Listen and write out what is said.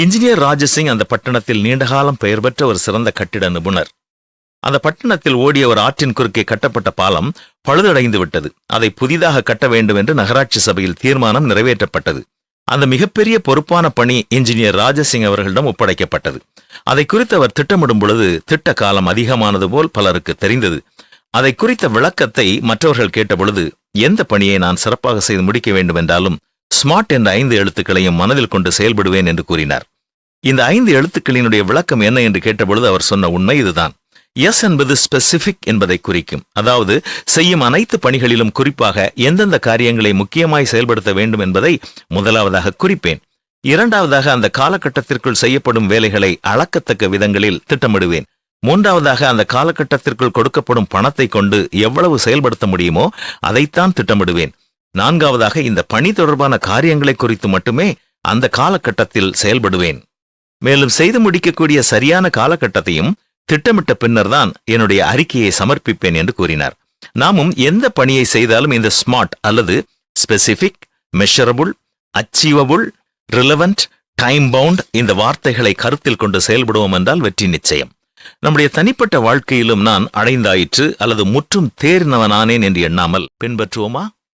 Engineer Rajasingh அந்த பட்டணத்தில் நீண்டகாலம் பெயர் பெற்ற ஒரு சிறந்த கட்டிட நிபுணர். அந்த பட்டணத்தில் ஓடிய ஒரு ஆற்றின் குறுக்கே கட்டப்பட்ட பாலம் பழுதடைந்து விட்டது. அதை புதிதாக கட்ட வேண்டும் என்று நகராட்சி சபையில் தீர்மானம் நிறைவேற்றப்பட்டது. அந்த மிகப்பெரிய பொறுப்பான பணி இன்ஜினியர் ராஜசிங் அவர்களிடம் ஒப்படைக்கப்பட்டது. அதை குறித்து அவர் திட்டமிடும் பொழுது திட்ட காலம் அதிகமானது போல் பலருக்கு தெரிந்தது. அதை குறித்த விளக்கத்தை மற்றவர்கள் கேட்டபொழுது எந்த பணியை நான் சிறப்பாக செய்து முடிக்க வேண்டும் என்றாலும் ஸ்மார்ட் என்ற ஐந்து எழுத்துக்களையும் மனதில் கொண்டு செயல்படுவேன் என்று கூறினார். இந்த ஐந்து எழுத்துக்களினுடைய விளக்கம் என்ன என்று கேட்டபொழுது அவர் சொன்ன உண்மை இதுதான். எஸ் என்பது ஸ்பெசிபிக் என்பதை குறிக்கும். அதாவது செய்யும் அனைத்து பணிகளிலும் குறிப்பாக எந்தெந்த காரியங்களை முக்கியமாய் செயல்படுத்த வேண்டும் என்பதை முதலாவதாக குறிப்பேன். இரண்டாவதாக அந்த காலகட்டத்திற்குள் செய்யப்படும் வேலைகளை அளக்கத்தக்க விதங்களில் திட்டமிடுவேன். மூன்றாவதாக அந்த காலகட்டத்திற்குள் கொடுக்கப்படும் பணத்தை கொண்டு எவ்வளவு செயல்படுத்த முடியுமோ அதைத்தான் திட்டமிடுவேன். நான்காவதாக இந்த பணி தொடர்பான காரியங்களை குறித்து மட்டுமே அந்த காலகட்டத்தில் செயல்படுவேன். மேலும் செய்து முடிக்கக்கூடிய சரியான காலகட்டத்தையும் திட்டமிட்ட பின்னர்தான் என்னுடைய அறிக்கையை சமர்ப்பிப்பேன் என்று கூறினார். நாமும் எந்த பணியை செய்தாலும் இந்த ஸ்மார்ட் அல்லது specific measurable achievable relevant time bound இந்த வார்த்தைகளை கருத்தில் கொண்டு செயல்படுவோம் என்றால் வெற்றி நிச்சயம். நம்முடைய தனிப்பட்ட வாழ்க்கையிலும் நான் அடைந்தாயிற்று அல்லது முற்றும் தேர்ந்தவனானேன் என்று எண்ணாமல் பின்பற்றுவோமா?